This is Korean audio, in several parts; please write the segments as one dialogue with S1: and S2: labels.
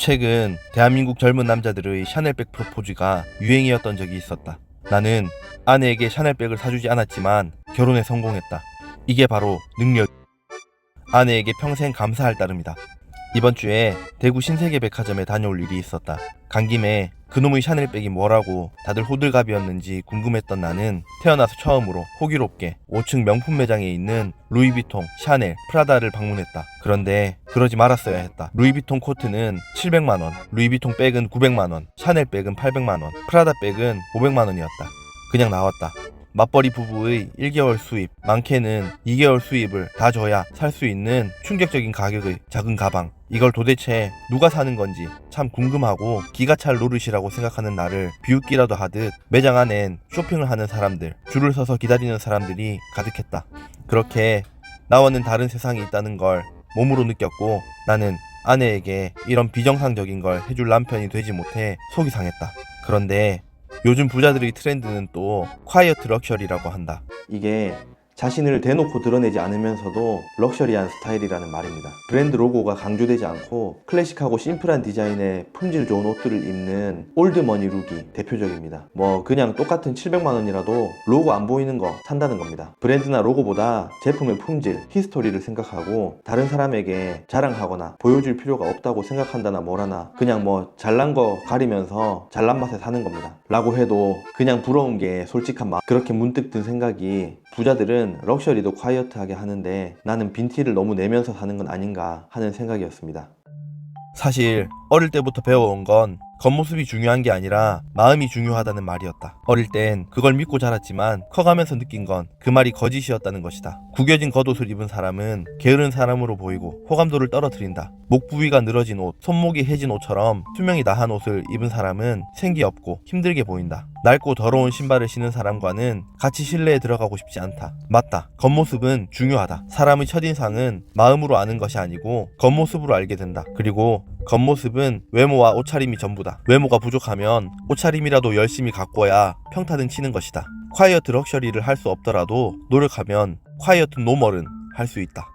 S1: 최근 대한민국 젊은 남자들의 샤넬백 프로포즈가 유행이었던 적이 있었다. 나는 아내에게 샤넬백을 사주지 않았지만 결혼에 성공했다. 이게 바로 능력. 아내에게 평생 감사할 따름이다. 이번 주에 대구 신세계 백화점에 다녀올 일이 있었다. 간 김에 그놈의 샤넬백이 뭐라고 다들 호들갑이었는지 궁금했던 나는 태어나서 처음으로 호기롭게 5층 명품 매장에 있는 루이비통, 샤넬, 프라다를 방문했다. 그런데 그러지 말았어야 했다. 루이비통 코트는 700만원, 루이비통 백은 900만원, 샤넬 백은 800만원, 프라다 백은 500만원이었다. 그냥 나왔다. 맞벌이 부부의 1개월 수입, 많게는 2개월 수입을 다 줘야 살 수 있는 충격적인 가격의 작은 가방. 이걸 도대체 누가 사는 건지 참 궁금하고 기가 찰 노릇이라고 생각하는 나를 비웃기라도 하듯 매장 안엔 쇼핑을 하는 사람들, 줄을 서서 기다리는 사람들이 가득했다. 그렇게 나와는 다른 세상이 있다는 걸 몸으로 느꼈고 나는 아내에게 이런 비정상적인 걸 해줄 남편이 되지 못해 속이 상했다. 그런데 요즘 부자들의 트렌드는 또 콰이어트 럭셔리라고 한다. 이게 자신을 대놓고 드러내지 않으면서도 럭셔리한 스타일이라는 말입니다. 브랜드 로고가 강조되지 않고 클래식하고 심플한 디자인의 품질 좋은 옷들을 입는 올드머니 룩이 대표적입니다. 뭐 그냥 똑같은 700만 원이라도 로고 안 보이는 거 산다는 겁니다. 브랜드나 로고보다 제품의 품질, 히스토리를 생각하고 다른 사람에게 자랑하거나 보여줄 필요가 없다고 생각한다나 뭐라나 그냥 뭐 잘난 거 가리면서 잘난 맛에 사는 겁니다. 라고 해도 그냥 부러운 게 솔직한 마음 그렇게 문득 든 생각이 부자들은 럭셔리도 콰이어트하게 하는데 나는 빈티를 너무 내면서 사는 건 아닌가 하는 생각이었습니다. 사실 어릴 때부터 배워온 건 겉모습이 중요한 게 아니라 마음이 중요하다는 말이었다. 어릴 땐 그걸 믿고 자랐지만 커가면서 느낀 건 그 말이 거짓이었다는 것이다. 구겨진 겉옷을 입은 사람은 게으른 사람으로 보이고 호감도를 떨어뜨린다. 목 부위가 늘어진 옷, 손목이 해진 옷처럼 수명이 나한 옷을 입은 사람은 생기 없고 힘들게 보인다. 낡고 더러운 신발을 신은 사람과는 같이 실내에 들어가고 싶지 않다. 맞다. 겉모습은 중요하다. 사람의 첫인상은 마음으로 아는 것이 아니고 겉모습으로 알게 된다. 그리고 겉모습은 외모와 옷차림이 전부다. 외모가 부족하면 옷차림이라도 열심히 가꿔야 평타는 치는 것이다. 콰이어트 럭셔리를 할 수 없더라도 노력하면 콰이어트 노멀은 할 수 있다.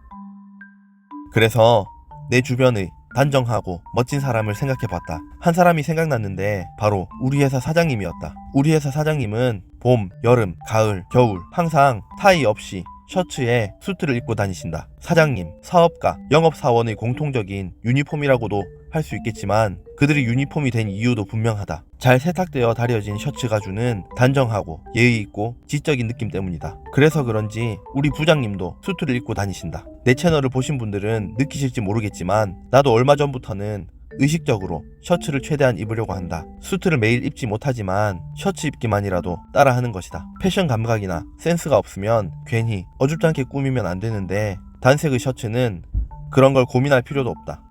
S1: 그래서 내 주변의 단정하고 멋진 사람을 생각해 봤다. 한 사람이 생각났는데 바로 우리 회사 사장님이었다. 우리 회사 사장님은 봄, 여름, 가을, 겨울 항상 타이 없이 셔츠에 수트를 입고 다니신다. 사장님, 사업가, 영업사원의 공통적인 유니폼이라고도 할 수 있겠지만 그들이 유니폼이 된 이유도 분명하다. 잘 세탁되어 다려진 셔츠가 주는 단정하고 예의 있고 지적인 느낌 때문이다. 그래서 그런지 우리 부장님도 수트를 입고 다니신다. 내 채널을 보신 분들은 느끼실지 모르겠지만 나도 얼마 전부터는 의식적으로 셔츠를 최대한 입으려고 한다. 수트를 매일 입지 못하지만 셔츠 입기만이라도 따라하는 것이다. 패션 감각이나 센스가 없으면 괜히 어줍잖게 꾸미면 안 되는데 단색의 셔츠는 그런 걸 고민할 필요도 없다.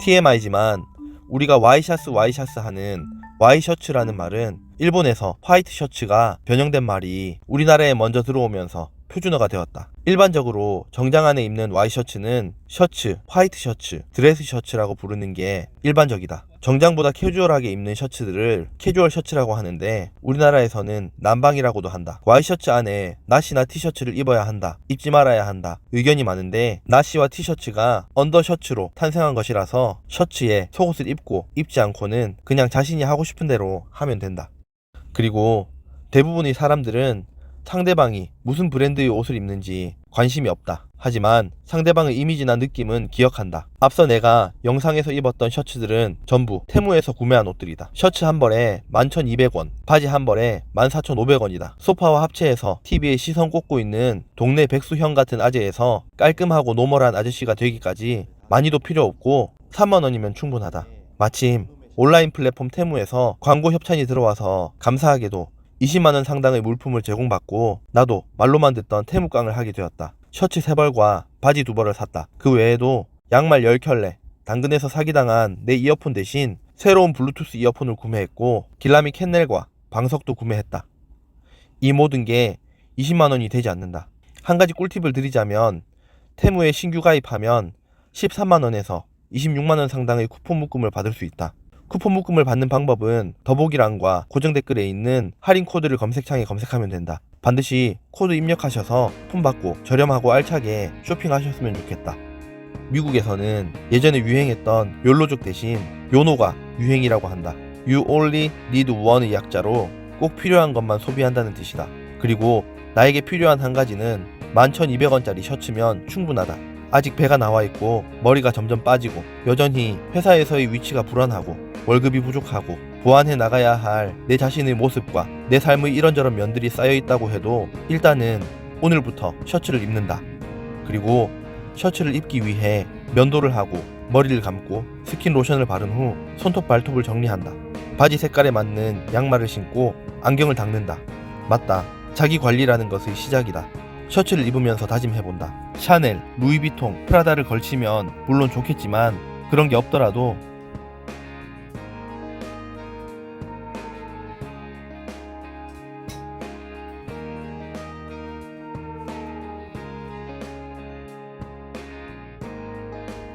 S1: TMI지만 우리가 와이셔츠 와이셔츠 하는 와이셔츠라는 말은 일본에서 화이트 셔츠가 변형된 말이 우리나라에 먼저 들어오면서 표준어가 되었다. 일반적으로 정장 안에 입는 와이셔츠는 셔츠, 화이트 셔츠, 드레스 셔츠라고 부르는 게 일반적이다. 정장보다 캐주얼하게 입는 셔츠들을 캐주얼 셔츠라고 하는데 우리나라에서는 남방이라고도 한다. 와이셔츠 안에 나시나 티셔츠를 입어야 한다. 입지 말아야 한다. 의견이 많은데 나시와 티셔츠가 언더셔츠로 탄생한 것이라서 셔츠에 속옷을 입고 입지 않고는 그냥 자신이 하고 싶은 대로 하면 된다. 그리고 대부분의 사람들은 상대방이 무슨 브랜드의 옷을 입는지 관심이 없다. 하지만 상대방의 이미지나 느낌은 기억한다. 앞서 내가 영상에서 입었던 셔츠들은 전부 테무에서 구매한 옷들이다. 셔츠 한 벌에 11,200원, 바지 한 벌에 14,500원이다. 소파와 합체해서 TV에 시선 꽂고 있는 동네 백수형 같은 아재에서 깔끔하고 노멀한 아저씨가 되기까지 많이도 필요 없고 3만원이면 충분하다. 마침 온라인 플랫폼 테무에서 광고 협찬이 들어와서 감사하게도 20만원 상당의 물품을 제공받고 나도 말로만 듣던 테무깡을 하게 되었다. 셔츠 3벌과 바지 2벌을 샀다. 그 외에도 양말 10켤레, 당근에서 사기당한 내 이어폰 대신 새로운 블루투스 이어폰을 구매했고 길라미 캔넬과 방석도 구매했다. 이 모든 게 20만원이 되지 않는다. 한 가지 꿀팁을 드리자면 테무에 신규 가입하면 13만원에서 26만원 상당의 쿠폰 묶음을 받을 수 있다. 쿠폰 묶음을 받는 방법은 더보기란과 고정 댓글에 있는 할인 코드를 검색창에 검색하면 된다. 반드시 코드 입력하셔서 폰 받고 저렴하고 알차게 쇼핑하셨으면 좋겠다. 미국에서는 예전에 유행했던 욜로족 대신 요노가 유행이라고 한다. You only need one의 약자로 꼭 필요한 것만 소비한다는 뜻이다. 그리고 나에게 필요한 한 가지는 11,200원짜리 셔츠면 충분하다. 아직 배가 나와 있고 머리가 점점 빠지고 여전히 회사에서의 위치가 불안하고 월급이 부족하고 보완해 나가야 할 내 자신의 모습과 내 삶의 이런저런 면들이 쌓여 있다고 해도 일단은 오늘부터 셔츠를 입는다. 그리고 셔츠를 입기 위해 면도를 하고 머리를 감고 스킨 로션을 바른 후 손톱 발톱을 정리한다. 바지 색깔에 맞는 양말을 신고 안경을 닦는다. 맞다. 자기 관리라는 것의 시작이다. 셔츠를 입으면서 다짐해본다. 샤넬, 루이비통, 프라다를 걸치면 물론 좋겠지만 그런 게 없더라도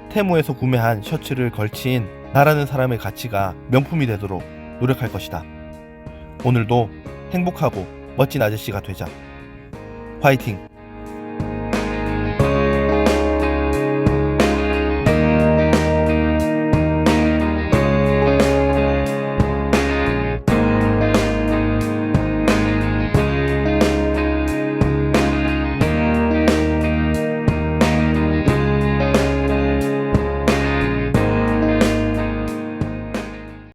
S1: 테무에서 구매한 셔츠를 걸친 나라는 사람의 가치가 명품이 되도록 노력할 것이다. 오늘도 행복하고 멋진 아저씨가 되자. 화이팅!